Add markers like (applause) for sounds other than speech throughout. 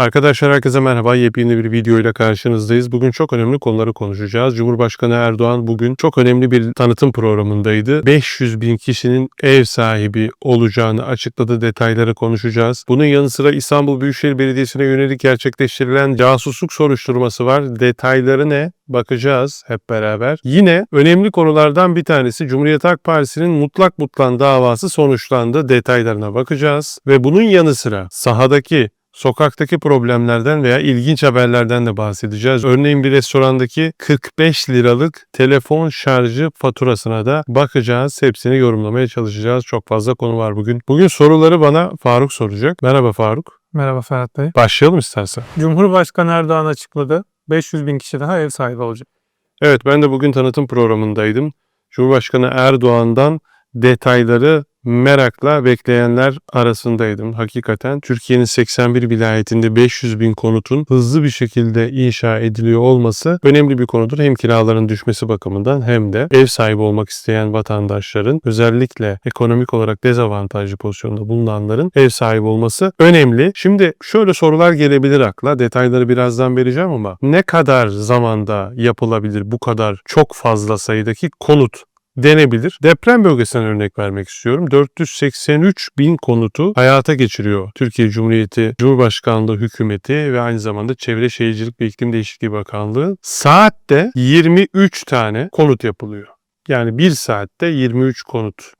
Arkadaşlar herkese merhaba. Yepyeni bir video ile karşınızdayız. Bugün çok önemli konuları konuşacağız. Cumhurbaşkanı Erdoğan bugün çok önemli bir tanıtım programındaydı. 500 bin kişinin ev sahibi olacağını açıkladı. Detayları konuşacağız. Bunun yanı sıra İstanbul Büyükşehir Belediyesi'ne yönelik gerçekleştirilen casusluk soruşturması var. Detayları ne? bakacağız hep beraber. Yine önemli konulardan bir tanesi Cumhuriyet Halk Partisi'nin mutlak mutlan davası sonuçlandı. Detaylarına bakacağız. Ve bunun yanı sıra sahadaki sokaktaki problemlerden veya ilginç haberlerden de bahsedeceğiz. Örneğin bir restorandaki 45 liralık telefon şarjı faturasına da bakacağız. Hepsini yorumlamaya çalışacağız. Çok fazla konu var bugün. Bugün soruları bana Faruk soracak. Merhaba Faruk. Merhaba Ferhat Bey. Başlayalım istersen. Cumhurbaşkanı Erdoğan açıkladı. 500 bin kişi daha ev sahibi olacak. Evet ben de bugün tanıtım programındaydım. Cumhurbaşkanı Erdoğan'dan detayları merakla bekleyenler arasındaydım. Hakikaten Türkiye'nin 81 vilayetinde 500 bin konutun hızlı bir şekilde inşa ediliyor olması önemli bir konudur. Hem kiraların düşmesi bakımından hem de ev sahibi olmak isteyen vatandaşların özellikle ekonomik olarak dezavantajlı pozisyonda bulunanların ev sahibi olması önemli. Şimdi şöyle sorular gelebilir akla. Detayları birazdan vereceğim ama ne kadar zamanda yapılabilir bu kadar çok fazla sayıdaki konut denebilir. Deprem bölgesinden örnek vermek istiyorum. 483 bin konutu hayata geçiriyor Türkiye Cumhuriyeti Cumhurbaşkanlığı hükümeti ve aynı zamanda Çevre Şehircilik ve İklim Değişikliği Bakanlığı saatte 23 tane konut yapılıyor. Yani bir saatte 23 konut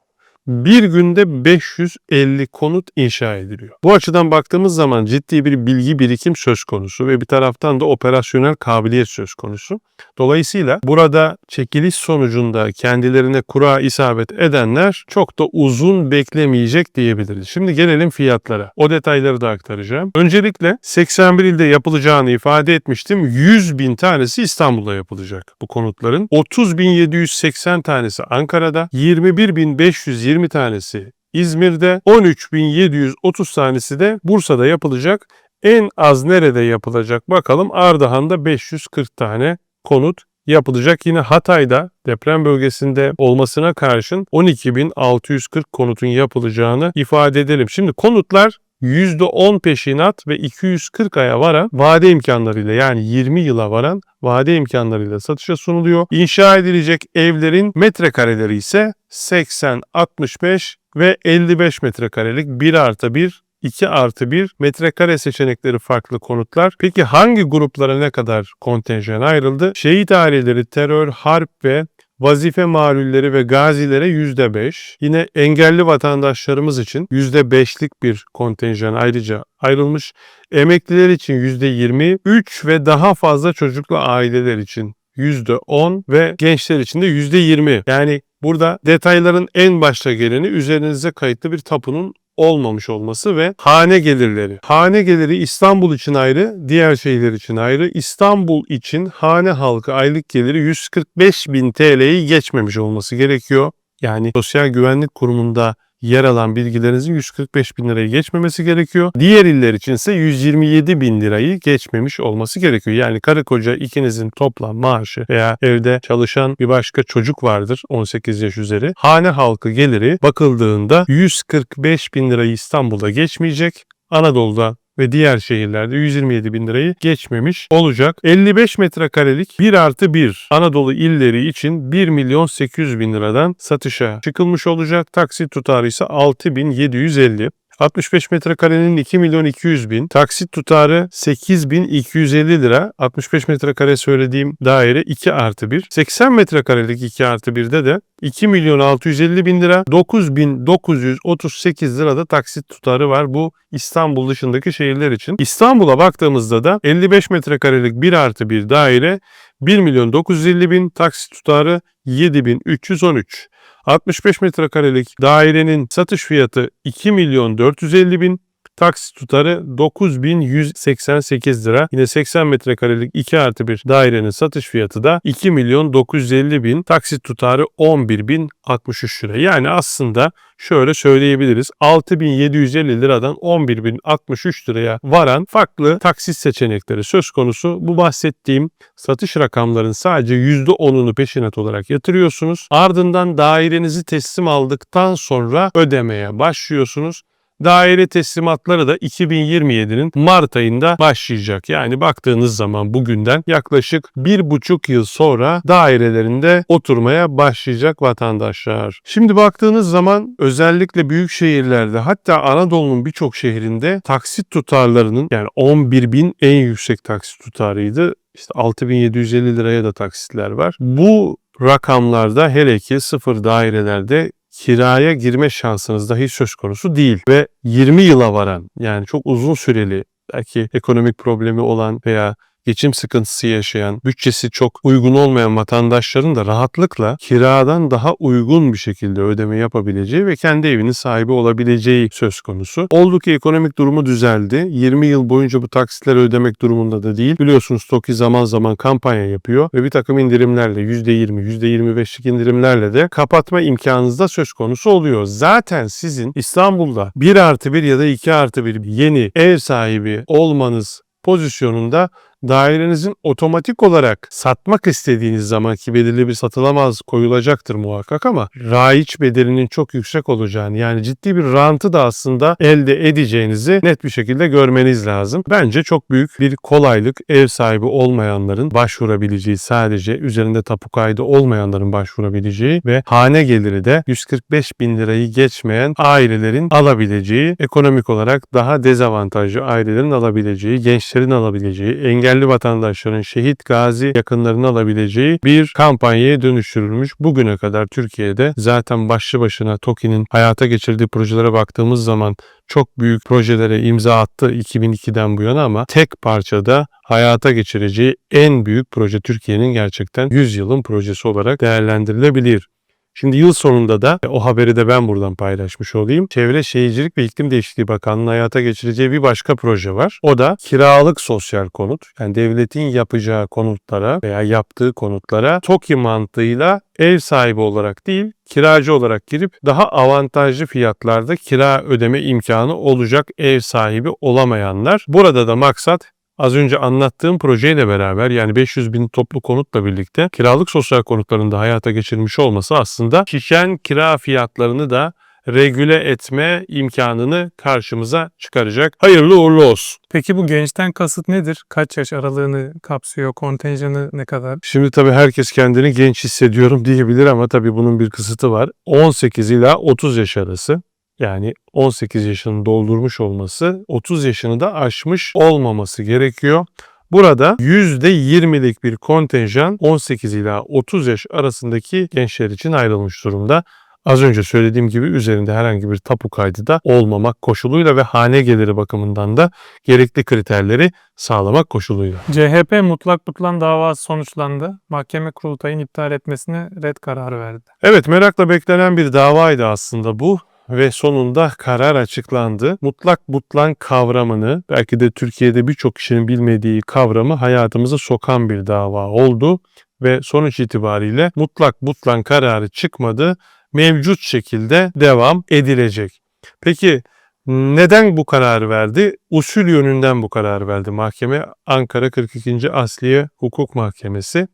bir günde 550 konut inşa ediliyor. Bu açıdan baktığımız zaman ciddi bir bilgi birikim söz konusu ve bir taraftan da operasyonel kabiliyet söz konusu. Dolayısıyla burada çekiliş sonucunda kendilerine kura isabet edenler çok da uzun beklemeyecek diyebiliriz. Şimdi gelelim fiyatlara. O detayları da aktaracağım. Öncelikle 81 ilde yapılacağını ifade etmiştim. 100 bin tanesi İstanbul'da yapılacak bu konutların. 30.780 tanesi Ankara'da, 21.520 tanesi İzmir'de, 13.730 tanesi de Bursa'da yapılacak. En az nerede yapılacak bakalım. Ardahan'da 540 tane konut yapılacak. Yine Hatay'da deprem bölgesinde olmasına karşın 12.640 konutun yapılacağını ifade edelim. Şimdi konutlar %10 peşinat ve 240 aya varan vade imkanlarıyla yani 20 yıla varan vade imkanlarıyla satışa sunuluyor. İnşa edilecek evlerin metrekareleri ise 80, 65 ve 55 metrekarelik 1 artı 1 2 artı 1 metrekare seçenekleri farklı konutlar. Peki hangi gruplara ne kadar kontenjan ayrıldı? Şehit aileleri, terör, harp ve vazife malulleri ve gazilere %5. Yine engelli vatandaşlarımız için %5'lik bir kontenjan ayrıca ayrılmış. Emekliler için %20, 3 ve daha fazla çocuklu aileler için %10 ve gençler için de %20. Yani burada detayların en başta geleni üzerinize kayıtlı bir tapunun olmamış olması ve hane gelirleri. Hane geliri İstanbul için ayrı, diğer şehirler için ayrı. İstanbul için hane halkı aylık geliri 145 bin TL'yi geçmemiş olması gerekiyor. Yani Sosyal Güvenlik Kurumu'nda yer alan bilgilerinizin 145 bin lirayı geçmemesi gerekiyor. Diğer iller için ise 127 bin lirayı geçmemiş olması gerekiyor. Yani karı koca ikinizin toplam maaşı veya evde çalışan bir başka çocuk vardır 18 yaş üzeri. Hane halkı geliri bakıldığında 145 bin lirayı İstanbul'da geçmeyecek. Anadolu'da ve diğer şehirlerde 127 bin lirayı geçmemiş olacak. 55 metrekarelik 1 artı 1 Anadolu illeri için 1 milyon 800 bin liradan satışa çıkılmış olacak. Taksit tutarı ise 6750. 65 metrekarenin 2 milyon 200 bin, taksit tutarı 8 bin 250 lira. 65 metrekare söylediğim daire 2 artı 1. 80 metrekarelik 2 artı 1'de de 2 milyon 650 bin lira, 9 bin 938 lirada taksit tutarı var bu İstanbul dışındaki şehirler için. İstanbul'a baktığımızda da 55 metrekarelik 1 artı 1 daire 1 milyon 950 bin, taksit tutarı 7 bin 313. 65 metrekarelik dairenin satış fiyatı 2 milyon 450 bin, taksit tutarı 9188 lira. Yine 80 metrekarelik 2 artı 1 dairenin satış fiyatı da 2 milyon 950 bin, taksit tutarı 11 bin 63 lira. Yani aslında şöyle söyleyebiliriz. 6750 liradan 11063 liraya varan farklı taksit seçenekleri söz konusu. Bu bahsettiğim satış rakamların sadece %10'unu peşinat olarak yatırıyorsunuz. Ardından dairenizi teslim aldıktan sonra ödemeye başlıyorsunuz Daire teslimatları da 2027'nin Mart ayında başlayacak. Yani baktığınız zaman bugünden yaklaşık bir buçuk yıl sonra dairelerinde oturmaya başlayacak vatandaşlar. Şimdi baktığınız zaman özellikle büyük şehirlerde hatta Anadolu'nun birçok şehrinde taksit tutarlarının yani 11 bin en yüksek taksit tutarıydı. İşte 6750 liraya da taksitler var. Bu rakamlarda hele ki sıfır dairelerde kiraya girme şansınız dahi söz konusu değil. Ve 20 yıla varan yani çok uzun süreli belki ekonomik problemi olan veya geçim sıkıntısı yaşayan, bütçesi çok uygun olmayan vatandaşların da rahatlıkla kiradan daha uygun bir şekilde ödeme yapabileceği ve kendi evinin sahibi olabileceği söz konusu. Oldu ki ekonomik durumu düzeldi. 20 yıl boyunca bu taksitleri ödemek durumunda da değil. Biliyorsunuz TOKİ zaman zaman kampanya yapıyor ve bir takım indirimlerle %20, %25'lik indirimlerle de kapatma imkanınız da söz konusu oluyor. Zaten sizin İstanbul'da 1 artı 1 ya da 2 artı 1 yeni ev sahibi olmanız pozisyonunda dairenizin otomatik olarak satmak istediğiniz zaman ki belirli bir satılamaz koyulacaktır muhakkak ama raiç bedelinin çok yüksek olacağını yani ciddi bir rantı da aslında elde edeceğinizi net bir şekilde görmeniz lazım. Bence çok büyük bir kolaylık ev sahibi olmayanların başvurabileceği sadece üzerinde tapu kaydı olmayanların başvurabileceği ve hane geliri de 145 bin lirayı geçmeyen ailelerin alabileceği ekonomik olarak daha dezavantajlı ailelerin alabileceği, gençlerin alabileceği, engel engelli vatandaşların şehit gazi yakınlarını alabileceği bir kampanyaya dönüştürülmüş. Bugüne kadar Türkiye'de zaten başlı başına TOKİ'nin hayata geçirdiği projelere baktığımız zaman çok büyük projelere imza attı 2002'den bu yana ama tek parçada hayata geçireceği en büyük proje Türkiye'nin gerçekten 100 yılın projesi olarak değerlendirilebilir. Şimdi yıl sonunda da o haberi de ben buradan paylaşmış olayım. Çevre Şehircilik ve İklim Değişikliği Bakanlığı hayata geçireceği bir başka proje var. O da kiralık sosyal konut. Yani devletin yapacağı konutlara veya yaptığı konutlara TOKİ mantığıyla ev sahibi olarak değil, kiracı olarak girip daha avantajlı fiyatlarda kira ödeme imkanı olacak ev sahibi olamayanlar. Burada da maksat Az önce anlattığım projeyle beraber yani 500 bin toplu konutla birlikte kiralık sosyal konutların da hayata geçirilmiş olması aslında şişen kira fiyatlarını da regüle etme imkanını karşımıza çıkaracak. Hayırlı uğurlu olsun. Peki bu gençten kasıt nedir? Kaç yaş aralığını kapsıyor? Kontenjanı ne kadar? Şimdi tabii herkes kendini genç hissediyorum (laughs) diyebilir ama tabii bunun bir kısıtı var. 18 ila 30 yaş arası. Yani 18 yaşını doldurmuş olması 30 yaşını da aşmış olmaması gerekiyor. Burada %20'lik bir kontenjan 18 ila 30 yaş arasındaki gençler için ayrılmış durumda. Az önce söylediğim gibi üzerinde herhangi bir tapu kaydı da olmamak koşuluyla ve hane geliri bakımından da gerekli kriterleri sağlamak koşuluyla. CHP mutlak tutulan davası sonuçlandı. Mahkeme kurultayın iptal etmesine red kararı verdi. Evet merakla beklenen bir davaydı aslında bu ve sonunda karar açıklandı. Mutlak butlan kavramını belki de Türkiye'de birçok kişinin bilmediği kavramı hayatımıza sokan bir dava oldu ve sonuç itibariyle mutlak butlan kararı çıkmadı. Mevcut şekilde devam edilecek. Peki neden bu kararı verdi? Usul yönünden bu kararı verdi mahkeme. Ankara 42. Asliye Hukuk Mahkemesi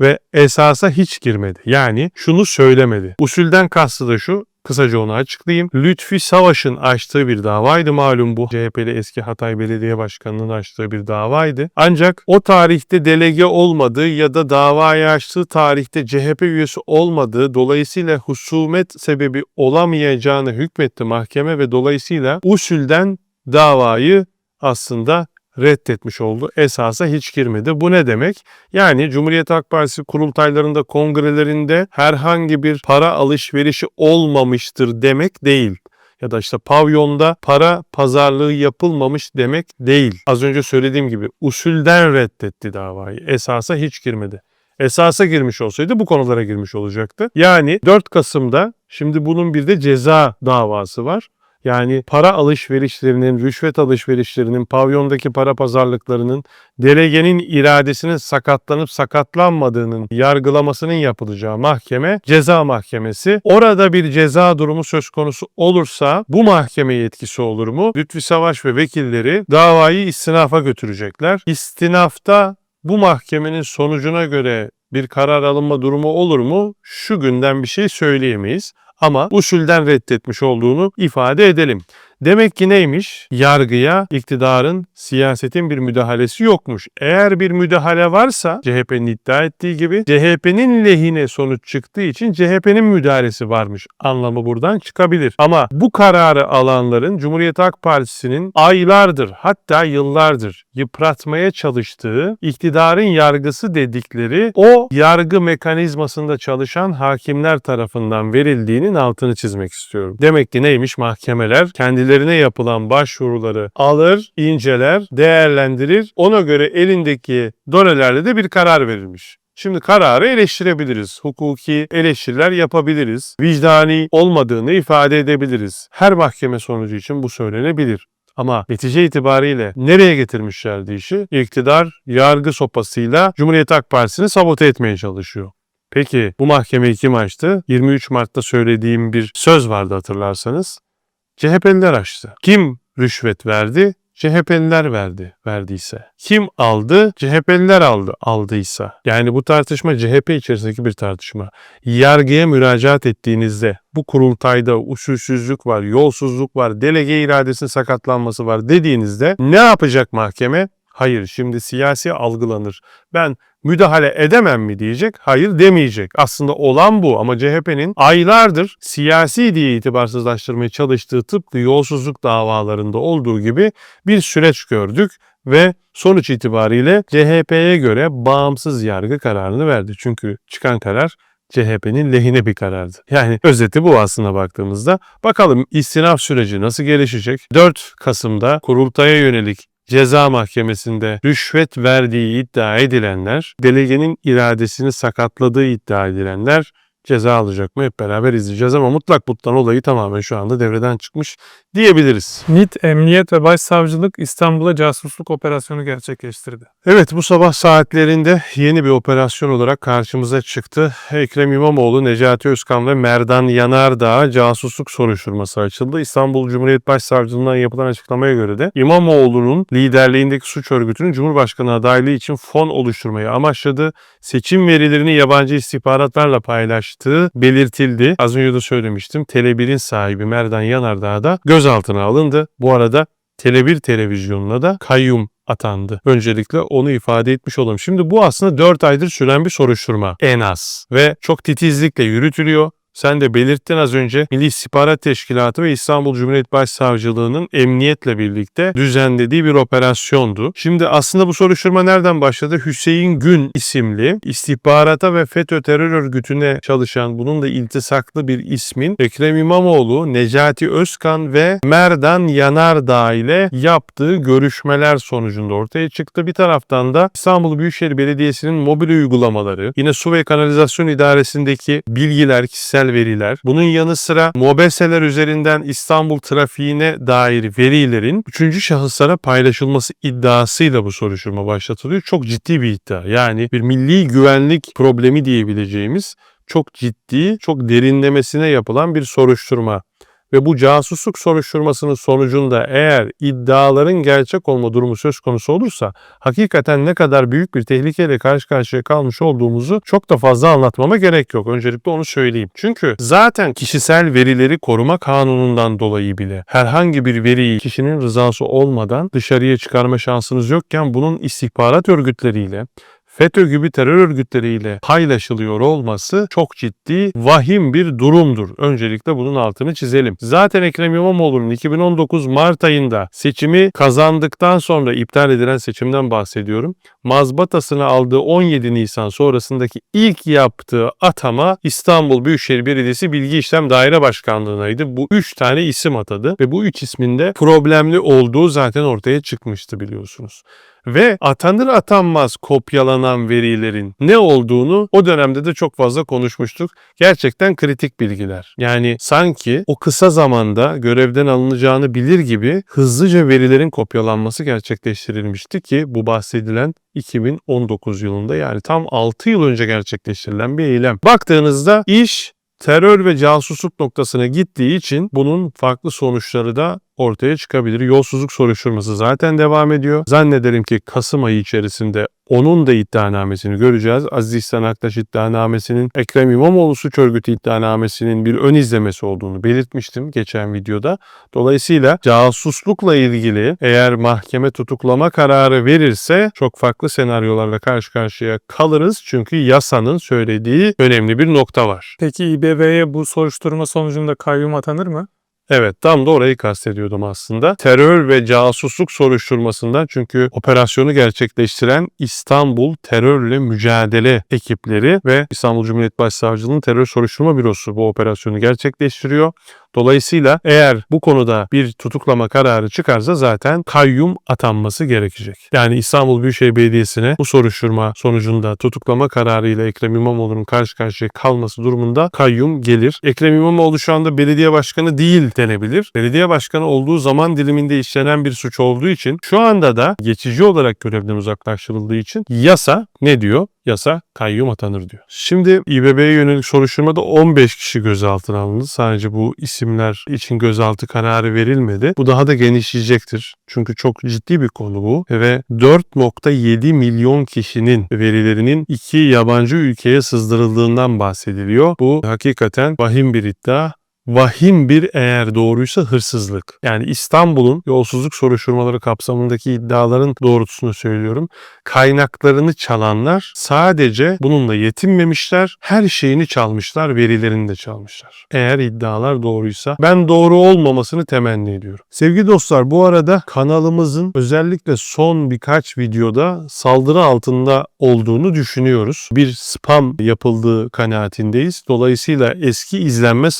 ve esasa hiç girmedi. Yani şunu söylemedi. Usulden kastı da şu, Kısaca onu açıklayayım. Lütfi Savaş'ın açtığı bir davaydı malum bu. CHP'li eski Hatay Belediye Başkanı'nın açtığı bir davaydı. Ancak o tarihte delege olmadığı ya da davayı açtığı tarihte CHP üyesi olmadığı dolayısıyla husumet sebebi olamayacağını hükmetti mahkeme ve dolayısıyla usulden davayı aslında reddetmiş oldu. Esasa hiç girmedi. Bu ne demek? Yani Cumhuriyet Halk Partisi kurultaylarında, kongrelerinde herhangi bir para alışverişi olmamıştır demek değil ya da işte pavyonda para pazarlığı yapılmamış demek değil. Az önce söylediğim gibi usulden reddetti davayı. Esasa hiç girmedi. Esasa girmiş olsaydı bu konulara girmiş olacaktı. Yani 4 Kasım'da şimdi bunun bir de ceza davası var. Yani para alışverişlerinin, rüşvet alışverişlerinin, pavyondaki para pazarlıklarının, delegenin iradesinin sakatlanıp sakatlanmadığının yargılamasının yapılacağı mahkeme ceza mahkemesi. Orada bir ceza durumu söz konusu olursa bu mahkeme yetkisi olur mu? Lütfi Savaş ve vekilleri davayı istinafa götürecekler. İstinafta bu mahkemenin sonucuna göre bir karar alınma durumu olur mu? Şu günden bir şey söyleyemeyiz ama usulden reddetmiş olduğunu ifade edelim. Demek ki neymiş? Yargıya iktidarın, siyasetin bir müdahalesi yokmuş. Eğer bir müdahale varsa CHP'nin iddia ettiği gibi CHP'nin lehine sonuç çıktığı için CHP'nin müdahalesi varmış anlamı buradan çıkabilir. Ama bu kararı alanların Cumhuriyet Halk Partisi'nin aylardır hatta yıllardır yıpratmaya çalıştığı iktidarın yargısı dedikleri o yargı mekanizmasında çalışan hakimler tarafından verildiğinin altını çizmek istiyorum. Demek ki neymiş mahkemeler kendilerine yapılan başvuruları alır, inceler, değerlendirir. Ona göre elindeki donelerle de bir karar verilmiş. Şimdi kararı eleştirebiliriz. Hukuki eleştiriler yapabiliriz. Vicdani olmadığını ifade edebiliriz. Her mahkeme sonucu için bu söylenebilir. Ama netice itibariyle nereye getirmişlerdi işi? İktidar yargı sopasıyla Cumhuriyet Halk Partisi'ni sabote etmeye çalışıyor. Peki bu mahkemeyi kim açtı? 23 Mart'ta söylediğim bir söz vardı hatırlarsanız. CHP'liler açtı. Kim rüşvet verdi? CHP'liler verdi, verdiyse. Kim aldı? CHP'liler aldı, aldıysa. Yani bu tartışma CHP içerisindeki bir tartışma. Yargıya müracaat ettiğinizde bu kurultayda usulsüzlük var, yolsuzluk var, delege iradesinin sakatlanması var dediğinizde ne yapacak mahkeme? Hayır şimdi siyasi algılanır. Ben müdahale edemem mi diyecek? Hayır demeyecek. Aslında olan bu ama CHP'nin aylardır siyasi diye itibarsızlaştırmaya çalıştığı tıpkı yolsuzluk davalarında olduğu gibi bir süreç gördük ve sonuç itibariyle CHP'ye göre bağımsız yargı kararını verdi. Çünkü çıkan karar CHP'nin lehine bir karardı. Yani özeti bu aslında baktığımızda. Bakalım istinaf süreci nasıl gelişecek? 4 Kasım'da kurultaya yönelik ceza mahkemesinde rüşvet verdiği iddia edilenler, delegenin iradesini sakatladığı iddia edilenler ceza alacak mı hep beraber izleyeceğiz ama mutlak buttan olayı tamamen şu anda devreden çıkmış diyebiliriz. MİT, Emniyet ve Başsavcılık İstanbul'a casusluk operasyonu gerçekleştirdi. Evet bu sabah saatlerinde yeni bir operasyon olarak karşımıza çıktı. Ekrem İmamoğlu, Necati Özkan ve Merdan Yanardağ'a casusluk soruşturması açıldı. İstanbul Cumhuriyet Başsavcılığından yapılan açıklamaya göre de İmamoğlu'nun liderliğindeki suç örgütünün Cumhurbaşkanı adaylığı için fon oluşturmayı amaçladı. Seçim verilerini yabancı istihbaratlarla paylaştığı belirtildi. Az önce de söylemiştim. Tele1'in sahibi Merdan Yanardağ da gözaltına alındı. Bu arada Tele1 televizyonuna da kayyum atandı. Öncelikle onu ifade etmiş olalım. Şimdi bu aslında 4 aydır süren bir soruşturma en az ve çok titizlikle yürütülüyor. Sen de belirttin az önce Milli İstihbarat Teşkilatı ve İstanbul Cumhuriyet Başsavcılığı'nın emniyetle birlikte düzenlediği bir operasyondu. Şimdi aslında bu soruşturma nereden başladı? Hüseyin Gün isimli istihbarata ve FETÖ terör örgütüne çalışan bununla iltisaklı bir ismin Ekrem İmamoğlu, Necati Özkan ve Merdan Yanardağ ile yaptığı görüşmeler sonucunda ortaya çıktı. Bir taraftan da İstanbul Büyükşehir Belediyesi'nin mobil uygulamaları, yine Su ve Kanalizasyon İdaresi'ndeki bilgiler, kişisel veriler, bunun yanı sıra mobeseler üzerinden İstanbul trafiğine dair verilerin üçüncü şahıslara paylaşılması iddiasıyla bu soruşturma başlatılıyor. Çok ciddi bir iddia. Yani bir milli güvenlik problemi diyebileceğimiz çok ciddi, çok derinlemesine yapılan bir soruşturma. Ve bu casusluk soruşturmasının sonucunda eğer iddiaların gerçek olma durumu söz konusu olursa hakikaten ne kadar büyük bir tehlikeyle karşı karşıya kalmış olduğumuzu çok da fazla anlatmama gerek yok. Öncelikle onu söyleyeyim. Çünkü zaten kişisel verileri koruma kanunundan dolayı bile herhangi bir veriyi kişinin rızası olmadan dışarıya çıkarma şansınız yokken bunun istihbarat örgütleriyle FETÖ gibi terör örgütleriyle paylaşılıyor olması çok ciddi, vahim bir durumdur. Öncelikle bunun altını çizelim. Zaten Ekrem İmamoğlu'nun 2019 Mart ayında seçimi kazandıktan sonra iptal edilen seçimden bahsediyorum. Mazbatasını aldığı 17 Nisan sonrasındaki ilk yaptığı atama İstanbul Büyükşehir Belediyesi Bilgi İşlem Daire Başkanlığı'naydı. Bu 3 tane isim atadı ve bu 3 isminde problemli olduğu zaten ortaya çıkmıştı biliyorsunuz ve atanır atanmaz kopyalanan verilerin ne olduğunu o dönemde de çok fazla konuşmuştuk. Gerçekten kritik bilgiler. Yani sanki o kısa zamanda görevden alınacağını bilir gibi hızlıca verilerin kopyalanması gerçekleştirilmişti ki bu bahsedilen 2019 yılında yani tam 6 yıl önce gerçekleştirilen bir eylem. Baktığınızda iş terör ve casusluk noktasına gittiği için bunun farklı sonuçları da ortaya çıkabilir. Yolsuzluk soruşturması zaten devam ediyor. Zannederim ki Kasım ayı içerisinde Onun da iddianamesini göreceğiz. Aziz İhsan Aktaş iddianamesinin Ekrem İmamoğlu suç örgütü iddianamesinin bir ön izlemesi olduğunu belirtmiştim geçen videoda. Dolayısıyla casuslukla ilgili eğer mahkeme tutuklama kararı verirse çok farklı senaryolarla karşı karşıya kalırız. Çünkü yasanın söylediği önemli bir nokta var. Peki İBB'ye bu soruşturma sonucunda kayyum atanır mı? Evet tam da orayı kastediyordum aslında. Terör ve casusluk soruşturmasından çünkü operasyonu gerçekleştiren İstanbul Terörle Mücadele ekipleri ve İstanbul Cumhuriyet Başsavcılığı'nın terör soruşturma bürosu bu operasyonu gerçekleştiriyor. Dolayısıyla eğer bu konuda bir tutuklama kararı çıkarsa zaten kayyum atanması gerekecek. Yani İstanbul Büyükşehir Belediyesi'ne bu soruşturma sonucunda tutuklama kararıyla Ekrem İmamoğlu'nun karşı karşıya kalması durumunda kayyum gelir. Ekrem İmamoğlu şu anda belediye başkanı değil denebilir. Belediye başkanı olduğu zaman diliminde işlenen bir suç olduğu için şu anda da geçici olarak görevden uzaklaştırıldığı için yasa ne diyor? Yasa kayyum atanır diyor. Şimdi İBB'ye yönelik soruşturmada 15 kişi gözaltına alındı. Sadece bu isimler için gözaltı kararı verilmedi. Bu daha da genişleyecektir. Çünkü çok ciddi bir konu bu ve 4.7 milyon kişinin verilerinin iki yabancı ülkeye sızdırıldığından bahsediliyor. Bu hakikaten vahim bir iddia vahim bir eğer doğruysa hırsızlık. Yani İstanbul'un yolsuzluk soruşturmaları kapsamındaki iddiaların doğrultusunu söylüyorum. Kaynaklarını çalanlar sadece bununla yetinmemişler, her şeyini çalmışlar, verilerini de çalmışlar. Eğer iddialar doğruysa ben doğru olmamasını temenni ediyorum. Sevgili dostlar bu arada kanalımızın özellikle son birkaç videoda saldırı altında olduğunu düşünüyoruz. Bir spam yapıldığı kanaatindeyiz. Dolayısıyla eski izlenme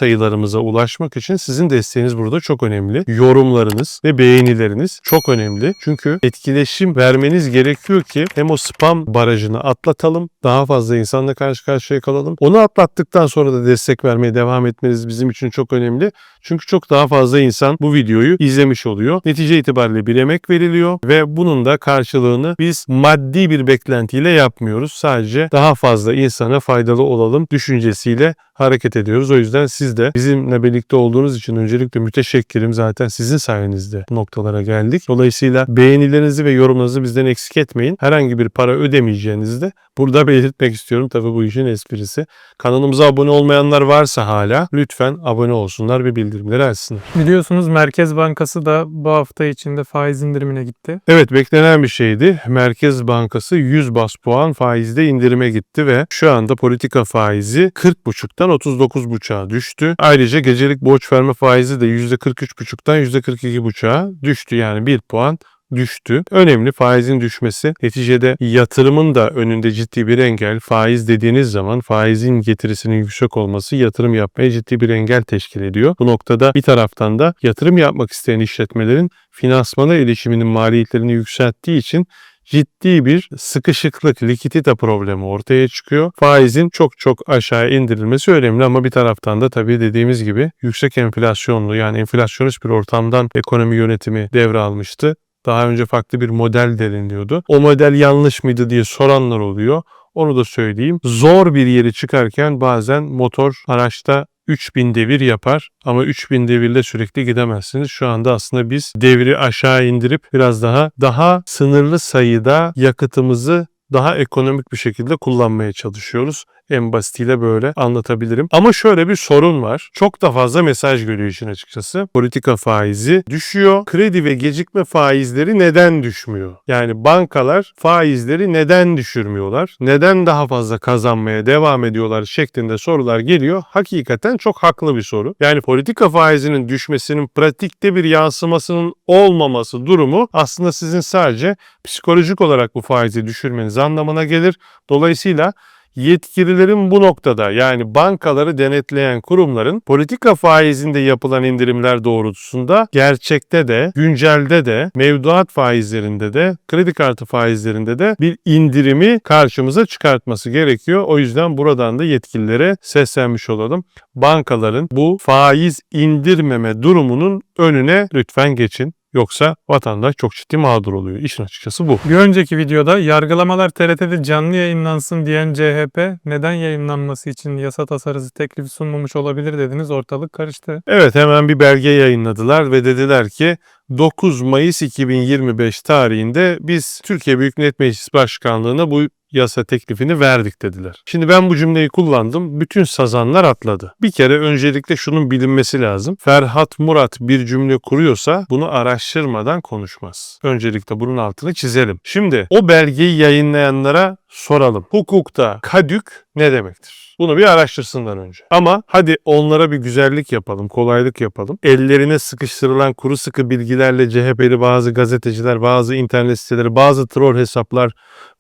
sayılarımıza ulaşmak için sizin desteğiniz burada çok önemli. Yorumlarınız ve beğenileriniz çok önemli. Çünkü etkileşim vermeniz gerekiyor ki hem o spam barajını atlatalım, daha fazla insanla karşı karşıya kalalım. Onu atlattıktan sonra da destek vermeye devam etmeniz bizim için çok önemli. Çünkü çok daha fazla insan bu videoyu izlemiş oluyor. Netice itibariyle bir emek veriliyor ve bunun da karşılığını biz maddi bir beklentiyle yapmıyoruz. Sadece daha fazla insana faydalı olalım düşüncesiyle hareket ediyoruz. O yüzden siz de bizimle birlikte olduğunuz için öncelikle müteşekkirim. Zaten sizin sayenizde bu noktalara geldik. Dolayısıyla beğenilerinizi ve yorumlarınızı bizden eksik etmeyin. Herhangi bir para ödemeyeceğinizi de burada belirtmek istiyorum. Tabii bu işin esprisi. Kanalımıza abone olmayanlar varsa hala lütfen abone olsunlar ve bildirimleri açsınlar. Biliyorsunuz Merkez Bankası da bu hafta içinde faiz indirimine gitti. Evet beklenen bir şeydi. Merkez Bankası 100 bas puan faizde indirime gitti ve şu anda politika faizi 40,5'tan 39,5'a düştü. Ayrıca gecelik borç verme faizi de %43,5'tan %42,5'a düştü. Yani 1 puan düştü. Önemli faizin düşmesi neticede yatırımın da önünde ciddi bir engel. Faiz dediğiniz zaman faizin getirisinin yüksek olması yatırım yapmaya ciddi bir engel teşkil ediyor. Bu noktada bir taraftan da yatırım yapmak isteyen işletmelerin finansmana erişiminin maliyetlerini yükselttiği için ciddi bir sıkışıklık, likidite problemi ortaya çıkıyor. Faizin çok çok aşağı indirilmesi önemli ama bir taraftan da tabii dediğimiz gibi yüksek enflasyonlu yani enflasyonist bir ortamdan ekonomi yönetimi devralmıştı. Daha önce farklı bir model deniliyordu. O model yanlış mıydı diye soranlar oluyor. Onu da söyleyeyim. Zor bir yeri çıkarken bazen motor araçta 3000 devir yapar ama 3000 devirle sürekli gidemezsiniz. Şu anda aslında biz devri aşağı indirip biraz daha daha sınırlı sayıda yakıtımızı daha ekonomik bir şekilde kullanmaya çalışıyoruz. En basitiyle böyle anlatabilirim. Ama şöyle bir sorun var. Çok da fazla mesaj geliyor işin açıkçası. Politika faizi düşüyor. Kredi ve gecikme faizleri neden düşmüyor? Yani bankalar faizleri neden düşürmüyorlar? Neden daha fazla kazanmaya devam ediyorlar şeklinde sorular geliyor. Hakikaten çok haklı bir soru. Yani politika faizinin düşmesinin pratikte bir yansımasının olmaması durumu aslında sizin sadece psikolojik olarak bu faizi düşürmeniz anlamına gelir. Dolayısıyla yetkililerin bu noktada yani bankaları denetleyen kurumların politika faizinde yapılan indirimler doğrultusunda gerçekte de, güncelde de, mevduat faizlerinde de, kredi kartı faizlerinde de bir indirimi karşımıza çıkartması gerekiyor. O yüzden buradan da yetkililere seslenmiş olalım. Bankaların bu faiz indirmeme durumunun önüne lütfen geçin. Yoksa vatandaş çok ciddi mağdur oluyor. İşin açıkçası bu. Bir önceki videoda yargılamalar TRT'de canlı yayınlansın diyen CHP neden yayınlanması için yasa tasarısı teklifi sunmamış olabilir dediniz ortalık karıştı. Evet hemen bir belge yayınladılar ve dediler ki 9 Mayıs 2025 tarihinde biz Türkiye Büyük Millet Meclisi Başkanlığı'na bu yasa teklifini verdik dediler. Şimdi ben bu cümleyi kullandım. Bütün sazanlar atladı. Bir kere öncelikle şunun bilinmesi lazım. Ferhat Murat bir cümle kuruyorsa bunu araştırmadan konuşmaz. Öncelikle bunun altını çizelim. Şimdi o belgeyi yayınlayanlara soralım. Hukukta kadük ne demektir? Bunu bir araştırsınlar önce. Ama hadi onlara bir güzellik yapalım, kolaylık yapalım. Ellerine sıkıştırılan kuru sıkı bilgilerle CHP'li bazı gazeteciler, bazı internet siteleri, bazı troll hesaplar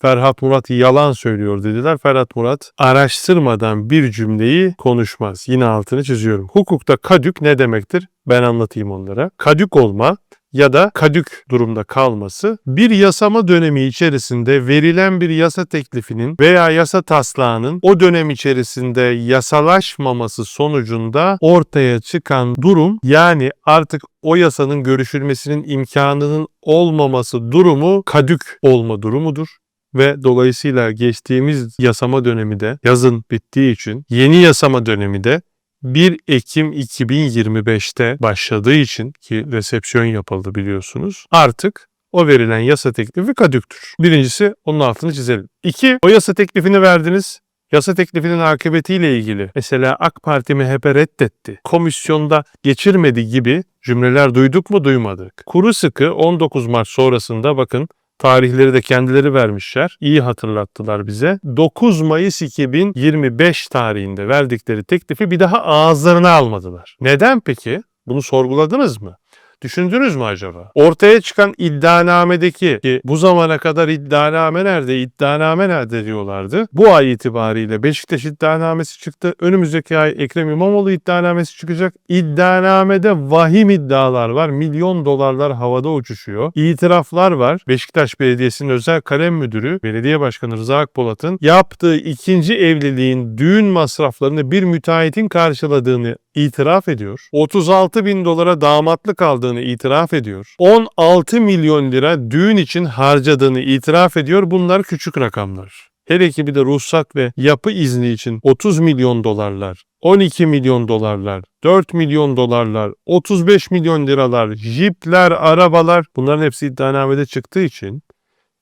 Ferhat Murat yalan söylüyor dediler. Ferhat Murat araştırmadan bir cümleyi konuşmaz. Yine altını çiziyorum. Hukukta kadük ne demektir? Ben anlatayım onlara. Kadük olma ya da kadük durumda kalması bir yasama dönemi içerisinde verilen bir yasa teklifinin veya yasa taslağının o dönem içerisinde yasalaşmaması sonucunda ortaya çıkan durum yani artık o yasanın görüşülmesinin imkanının olmaması durumu kadük olma durumudur. Ve dolayısıyla geçtiğimiz yasama dönemi de yazın bittiği için yeni yasama dönemi de 1 Ekim 2025'te başladığı için ki resepsiyon yapıldı biliyorsunuz. Artık o verilen yasa teklifi kadüktür. Birincisi onun altını çizelim. İki, o yasa teklifini verdiniz. Yasa teklifinin akıbetiyle ilgili mesela AK Parti MHP reddetti. Komisyonda geçirmedi gibi cümleler duyduk mu duymadık. Kuru sıkı 19 Mart sonrasında bakın tarihleri de kendileri vermişler. İyi hatırlattılar bize. 9 Mayıs 2025 tarihinde verdikleri teklifi bir daha ağızlarına almadılar. Neden peki? Bunu sorguladınız mı? Düşündünüz mü acaba? Ortaya çıkan iddianamedeki ki bu zamana kadar iddianame nerede, iddianame nerede diyorlardı. Bu ay itibariyle Beşiktaş iddianamesi çıktı. Önümüzdeki ay Ekrem İmamoğlu iddianamesi çıkacak. İddianamede vahim iddialar var. Milyon dolarlar havada uçuşuyor. İtiraflar var. Beşiktaş Belediyesi'nin özel kalem müdürü, belediye başkanı Rıza Akpolat'ın yaptığı ikinci evliliğin düğün masraflarını bir müteahhitin karşıladığını itiraf ediyor. 36 bin dolara damatlık aldığını itiraf ediyor. 16 milyon lira düğün için harcadığını itiraf ediyor. Bunlar küçük rakamlar. Hele ki de ruhsat ve yapı izni için 30 milyon dolarlar, 12 milyon dolarlar, 4 milyon dolarlar, 35 milyon liralar, jipler, arabalar bunların hepsi iddianamede çıktığı için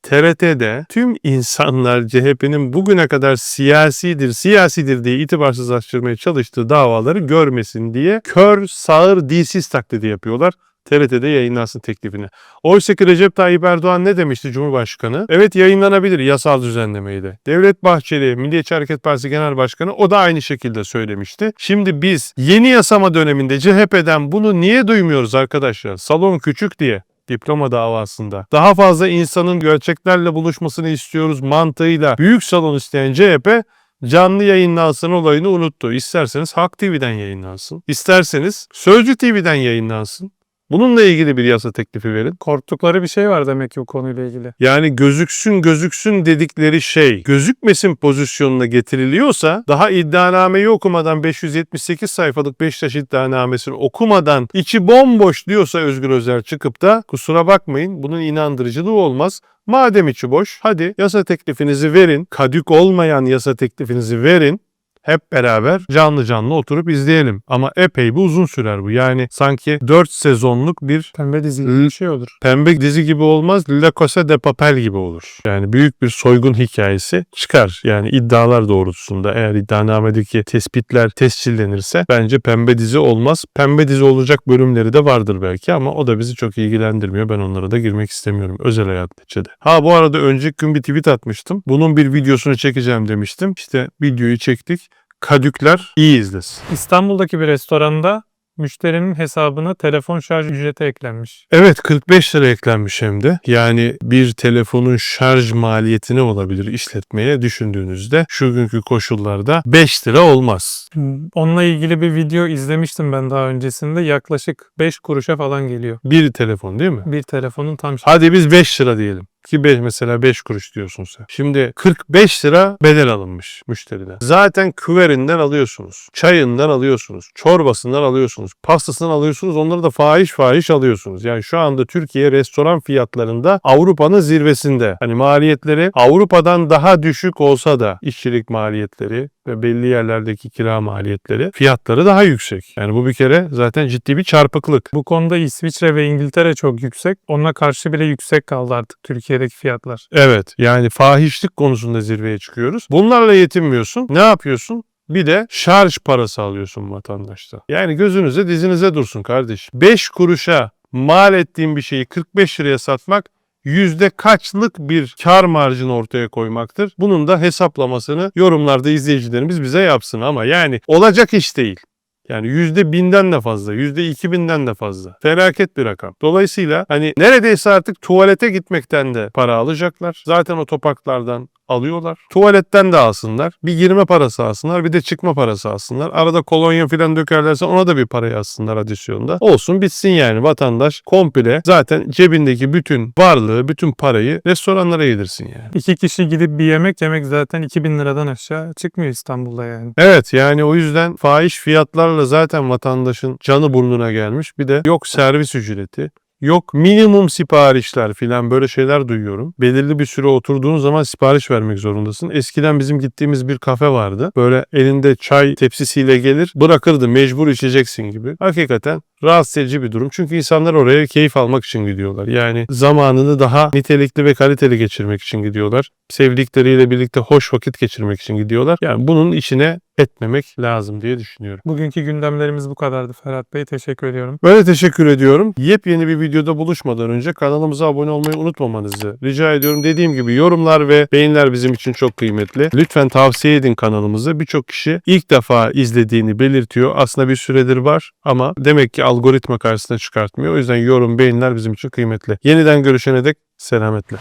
TRT'de tüm insanlar CHP'nin bugüne kadar siyasidir, siyasidir diye itibarsızlaştırmaya çalıştığı davaları görmesin diye kör, sağır, dilsiz taklidi yapıyorlar. TRT'de yayınlansın teklifini. Oysa ki Recep Tayyip Erdoğan ne demişti Cumhurbaşkanı? Evet yayınlanabilir yasal düzenlemeyle. Devlet Bahçeli, Milliyetçi Hareket Partisi Genel Başkanı o da aynı şekilde söylemişti. Şimdi biz yeni yasama döneminde CHP'den bunu niye duymuyoruz arkadaşlar? Salon küçük diye diploma davasında. Daha fazla insanın gerçeklerle buluşmasını istiyoruz mantığıyla büyük salon isteyen CHP canlı yayınlansın olayını unuttu. İsterseniz Halk TV'den yayınlansın. İsterseniz Sözcü TV'den yayınlansın. Bununla ilgili bir yasa teklifi verin. Korktukları bir şey var demek ki bu konuyla ilgili. Yani gözüksün gözüksün dedikleri şey gözükmesin pozisyonuna getiriliyorsa daha iddianameyi okumadan 578 sayfalık Beşiktaş iddianamesini okumadan içi bomboş diyorsa Özgür Özel çıkıp da kusura bakmayın bunun inandırıcılığı olmaz. Madem içi boş hadi yasa teklifinizi verin. Kadük olmayan yasa teklifinizi verin. Hep beraber canlı canlı oturup izleyelim. Ama epey bir uzun sürer bu. Yani sanki 4 sezonluk bir Pembe dizi gibi bir şey olur. pembe dizi gibi olmaz, La Casa de Papel gibi olur. Yani büyük bir soygun hikayesi çıkar. Yani iddialar doğrultusunda eğer iddianamedeki tespitler tescillenirse bence pembe dizi olmaz. Pembe dizi olacak bölümleri de vardır belki ama o da bizi çok ilgilendirmiyor. Ben onlara da girmek istemiyorum. Özel hayat neticede. Ha bu arada önceki gün bir tweet atmıştım. Bunun bir videosunu çekeceğim demiştim. İşte videoyu çektik. Kadükler iyi izlesin. İstanbul'daki bir restoranda müşterinin hesabına telefon şarj ücreti eklenmiş. Evet 45 lira eklenmiş hem de. Yani bir telefonun şarj maliyeti ne olabilir işletmeye düşündüğünüzde şu günkü koşullarda 5 lira olmaz. Onunla ilgili bir video izlemiştim ben daha öncesinde. Yaklaşık 5 kuruşa falan geliyor. Bir telefon değil mi? Bir telefonun tam Hadi biz 5 lira diyelim. Ki 5 mesela 5 kuruş diyorsun sen. Şimdi 45 lira bedel alınmış müşteriden. Zaten küverinden alıyorsunuz. Çayından alıyorsunuz. Çorbasından alıyorsunuz. Pastasından alıyorsunuz. Onları da fahiş fahiş alıyorsunuz. Yani şu anda Türkiye restoran fiyatlarında Avrupa'nın zirvesinde. Hani maliyetleri Avrupa'dan daha düşük olsa da işçilik maliyetleri ve belli yerlerdeki kira maliyetleri fiyatları daha yüksek. Yani bu bir kere zaten ciddi bir çarpıklık. Bu konuda İsviçre ve İngiltere çok yüksek. Ona karşı bile yüksek kaldı artık Türkiye'deki fiyatlar. Evet yani fahişlik konusunda zirveye çıkıyoruz. Bunlarla yetinmiyorsun. Ne yapıyorsun? Bir de şarj parası alıyorsun vatandaşta. Yani gözünüze dizinize dursun kardeş. 5 kuruşa mal ettiğin bir şeyi 45 liraya satmak yüzde kaçlık bir kar marjını ortaya koymaktır. Bunun da hesaplamasını yorumlarda izleyicilerimiz bize yapsın ama yani olacak iş değil. Yani yüzde binden de fazla, yüzde iki binden de fazla. Felaket bir rakam. Dolayısıyla hani neredeyse artık tuvalete gitmekten de para alacaklar. Zaten o topaklardan alıyorlar. Tuvaletten de alsınlar. Bir girme parası alsınlar. Bir de çıkma parası alsınlar. Arada kolonya falan dökerlerse ona da bir para yazsınlar adisyonda. Olsun bitsin yani vatandaş komple zaten cebindeki bütün varlığı, bütün parayı restoranlara yedirsin yani. İki kişi gidip bir yemek yemek zaten 2000 liradan aşağı çıkmıyor İstanbul'da yani. Evet yani o yüzden fahiş fiyatlarla zaten vatandaşın canı burnuna gelmiş. Bir de yok servis ücreti, Yok minimum siparişler filan böyle şeyler duyuyorum. Belirli bir süre oturduğun zaman sipariş vermek zorundasın. Eskiden bizim gittiğimiz bir kafe vardı. Böyle elinde çay tepsisiyle gelir bırakırdı mecbur içeceksin gibi. Hakikaten rahatsız edici bir durum. Çünkü insanlar oraya keyif almak için gidiyorlar. Yani zamanını daha nitelikli ve kaliteli geçirmek için gidiyorlar. Sevdikleriyle birlikte hoş vakit geçirmek için gidiyorlar. Yani bunun içine etmemek lazım diye düşünüyorum. Bugünkü gündemlerimiz bu kadardı Ferhat Bey. Teşekkür ediyorum. Böyle teşekkür ediyorum. Yepyeni bir videoda buluşmadan önce kanalımıza abone olmayı unutmamanızı rica ediyorum. Dediğim gibi yorumlar ve beğeniler bizim için çok kıymetli. Lütfen tavsiye edin kanalımızı. Birçok kişi ilk defa izlediğini belirtiyor. Aslında bir süredir var ama demek ki algoritma karşısına çıkartmıyor. O yüzden yorum, beğeniler bizim için kıymetli. Yeniden görüşene dek selametle.